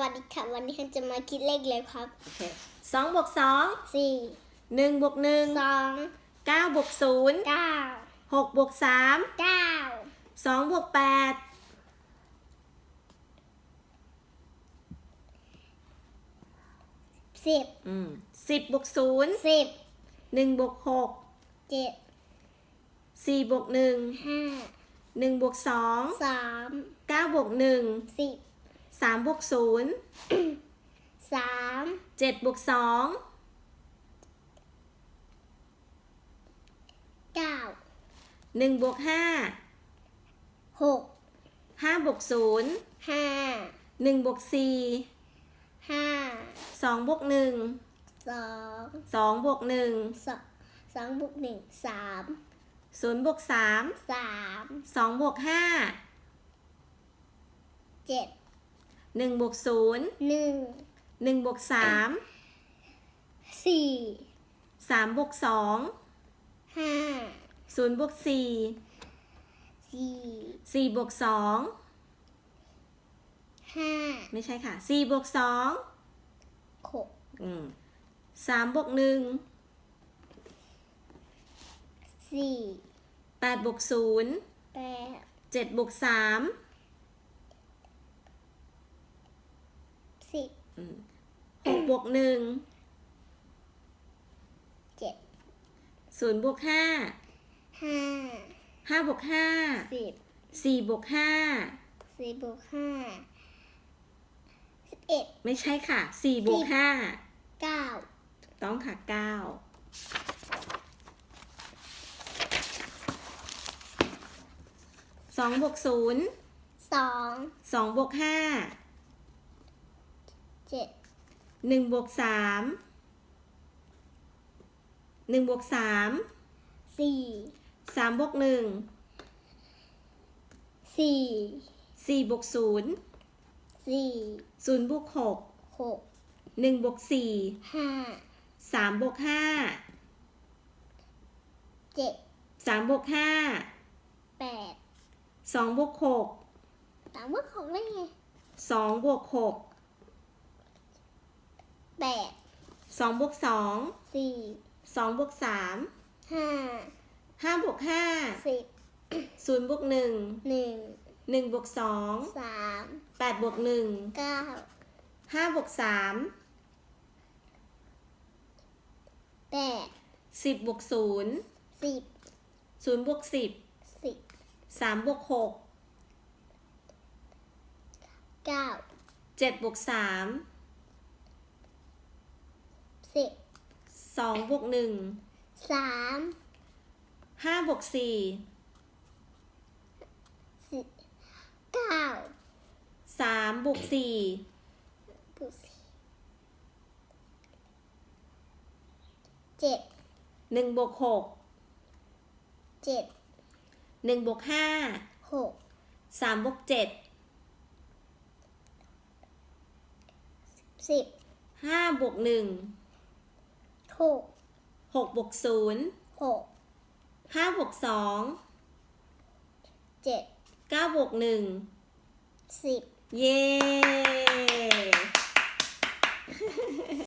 วัสดีค่ะ วันนี้ฉันจะมาคิดเลขเลยครับโอเคสองบวกสองสี่หนึ่งบวกหนึ่งสองเก้าบวกศูนย์เก้าหกบวกสามเก้าสองบวกแปดสิบอืมสิบบวกศูนย์สิบหนึ่งบวกหกเจ็ดสี่บวกหนึ่งห้าหนึ่งบวกสองสามเก้าบวกหนึ่งสิบ สามบวกศูนย์สามเจ็ดบวกสองเก้าหนึ่งบวกห้าหกห้าบวกศูนย์ห้าหนึ่งบวกสี่ห้าสองบวกหนึ่งสองสองบวกหนึ่งสองสองบวกหนึ่งสามศูนย์บวกสามสามสองบวกห้าเจ็ด หนึ่งบวกศูนย์หนึ่งหนึ่งบวกสามสี่สามบวกสองห้าศูนย์บวกสี่สี่สี่บวกสองห้าไม่ใช่ค่ะสี่บวกสองหกอืมสามบวกหนึ่งสี่แปดบวกศูนย์แปดเจ็ดบวกสาม สิบ อืม หกบวกหนึ่งเจ็ดศูนย์บวกห้าห้าห้าบวกห้าสิบสี่บวกห้าสี่บวกห้าสิบเอ็ดไม่ใช่ค่ะสี่บวกห้าเก้าถูกต้องค่ะเก้าสองบวกศูนย์สองสองบวกห้า เจ็ดหนึ่งบวกสามหนึ่งบวกสามสี่สามบวกหนึ่งสี่สี่บวกศูนย์สี่ศูนย์บวกหกหกหนึ่งบวกสี่ห้าสามบวกห้าเจ็ดสามบวกห้าแปดสองบวกหกสามบวกหกได้ไงสองบวกหก แปดสองบวกสองสี่สองบวกสามห้าห้าบวกห้าสิบศูนย์บวกหนึ่งหนึ่งหนึ่งบวกสองสามแปดบวกหนึ่งเก้าห้าบวกสามแปดสิบบวกศูนย์สิบศูนย์บวกสิบสิบสามบวกหกเก้าเจ็ดบวกสาม สิบสองบวกหนึ่งสามห้าบวกสี่สิบเก้าสามบวกสี่บวกสี่เจ็ดหนึ่งบวกหกเจ็ดหนึ่งบวกห้าหกสามบวกเจ็ดสิบห้าบวกหนึ่ง หกหกบวกศูนย์หกห้าบวกสองเจ็ดเก้าบวกหนึ่งสิบเย้